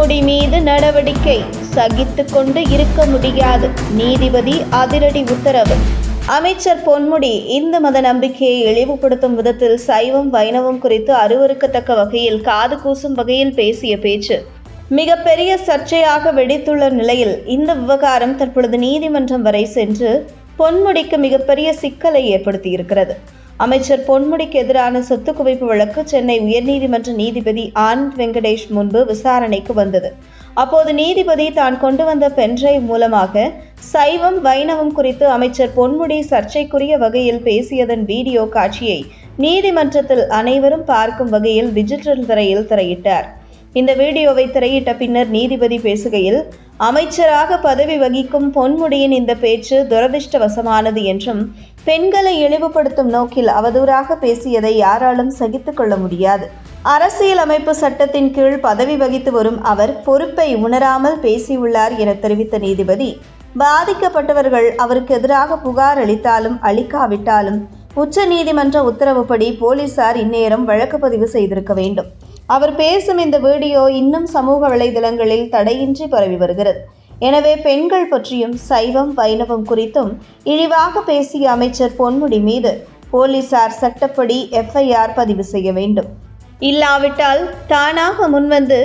பொன்முடி மீது நடவடிக்கை சகித்து கொண்டு இருக்க முடியாது. நீதிபதி அதிரடி உத்தரவு. அமைச்சர் பொன்முடி இந்து மத நம்பிக்கையை இழிவுபடுத்தும் விதத்தில் சைவம் வைணவம் குறித்து அருவறுக்கத்தக்க வகையில் காது கூசும் வகையில் பேசிய பேச்சு. மிகப்பெரிய சர்ச்சையாக வெடித்துள்ள நிலையில் இந்த விவகாரம் தற்பொழுது நீதிமன்றம் வரை சென்று பொன்முடிக்கு மிகப்பெரிய சிக்கலை ஏற்படுத்தியிருக்கிறது. அமைச்சர் பொன்முடிக்கு எதிரான சொத்து குவிப்பு வழக்கு சென்னை உயர்நீதிமன்ற நீதிபதி ஆனந்த் வெங்கடேஷ் முன்பு விசாரணைக்கு வந்தது. அப்போது நீதிபதி தான் கொண்டு வந்த பென்ட்ரைவ் மூலமாக சைவம் வைணவம் குறித்து அமைச்சர் பொன்முடி சர்ச்சைக்குரிய வகையில் பேசியதன் வீடியோ காட்சியை நீதிமன்றத்தில் அனைவரும் பார்க்கும் வகையில் டிஜிட்டல் திரையில் திரையிட்டார். இந்த வீடியோவை திரையிட்ட பின்னர் நீதிபதி பேசுகையில் அமைச்சராக பதவி வகிக்கும் பொன்முடியின் இந்த பேச்சு துரதிர்ஷ்டவசமானது என்றும் பெண்களை இழிவுபடுத்தும் நோக்கில் அவதூறாக பேசியதை யாராலும் சகித்துக்கொள்ள முடியாது. அரசியலமைப்பு சட்டத்தின் கீழ் பதவி வகித்து வரும் அவர் பொறுப்பை உணராமல் பேசியுள்ளார் என தெரிவித்த நீதிபதி. பாதிக்கப்பட்டவர்கள் அவருக்கு எதிராக புகார் அளித்தாலும் அளிக்காவிட்டாலும் உச்ச நீதிமன்ற உத்தரவுப்படி போலீசார் இந்நேரம் வழக்கு பதிவு செய்திருக்க வேண்டும். அவர் பேசும் இந்த வீடியோ இன்னும் சமூக வலைதளங்களில் தடையின்றி பரவி வருகிறது. எனவே பெண்கள் பற்றியும் சைவம் வைணவம் குறித்தும் இழிவாக பேசிய அமைச்சர் பொன்முடி மீது போலீசார் சட்டப்படி எஃப்ஐஆர் பதிவு செய்ய வேண்டும். இல்லாவிட்டால் தானாக முன்வந்து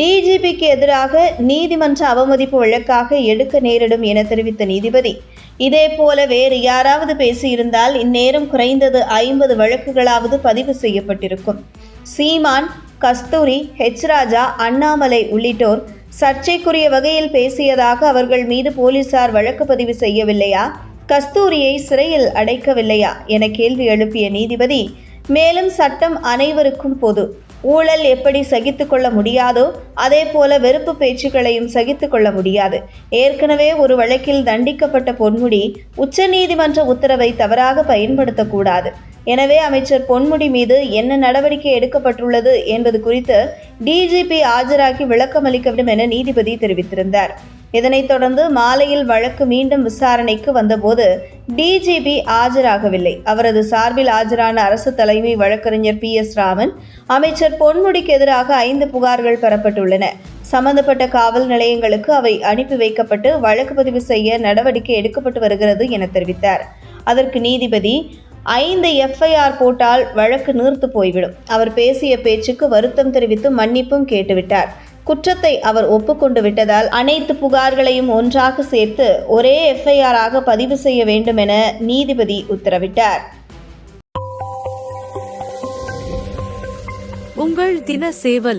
டிஜிபிக்கு எதிராக நீதிமன்ற அவமதிப்பு வழக்காக எடுக்க நேரிடும் என தெரிவித்த நீதிபதி இதே போல வேறு யாராவது பேசியிருந்தால் இந்நேரம் குறைந்தது ஐம்பது வழக்குகளாவது பதிவு செய்யப்பட்டிருக்கும். சீமான் கஸ்தூரி ஹெச் ராஜா அண்ணாமலை உள்ளிட்டோர் சர்ச்சைக்குரிய வகையில் பேசியதாக அவர்கள் மீது போலீசார் வழக்கு பதிவு செய்யவில்லையா? கஸ்தூரியை சிறையில் அடைக்கவில்லையா? என கேள்வி எழுப்பிய நீதிபதி மேலும் சட்டம் அனைவருக்கும் பொது. ஊழல் எப்படி சகித்து கொள்ள முடியாதோ அதே போல வெறுப்பு பேச்சுக்களையும் சகித்து கொள்ள முடியாது. ஏற்கனவே ஒரு வழக்கில் தண்டிக்கப்பட்ட பொன்முடி உச்சநீதிமன்ற உத்தரவை தவறாக பயன்படுத்தக்கூடாது. எனவே அமைச்சர் பொன்முடி மீது என்ன நடவடிக்கை எடுக்கப்பட்டுள்ளது என்பது குறித்து டிஜிபி ஆஜராகி விளக்கமளிக்க வேண்டும் என நீதிபதி தெரிவித்திருந்தார். இதனைத் தொடர்ந்து மாலையில் வழக்கு மீண்டும் விசாரணைக்கு வந்தபோது டிஜிபி ஆஜராகவில்லை. அவரது சார்பில் ஆஜரான அரசு தலைமை வழக்கறிஞர் பி எஸ் ராமன் அமைச்சர் பொன்முடிக்கு எதிராக ஐந்து புகார்கள் பெறப்பட்டுள்ளன. சம்பந்தப்பட்ட காவல் நிலையங்களுக்கு அவை அனுப்பி வைக்கப்பட்டு வழக்கு பதிவு செய்ய நடவடிக்கை எடுக்கப்பட்டு வருகிறது என தெரிவித்தார். அதற்கு நீதிபதி ஐந்து எஃப்ஐஆர் போட்டால் வழக்கு நீர்த்து போய்விடும். அவர் பேசிய பேச்சுக்கு வருத்தம் தெரிவித்து மன்னிப்பும் கேட்டுவிட்டார். குற்றத்தை அவர் ஒப்புக்கொண்டு விட்டதால் அனைத்து புகார்களையும் ஒன்றாக சேர்த்து ஒரே எஃப்ஐஆராக பதிவு செய்ய வேண்டும் என நீதிபதி உத்தரவிட்டார். உங்கள் தின சேவல்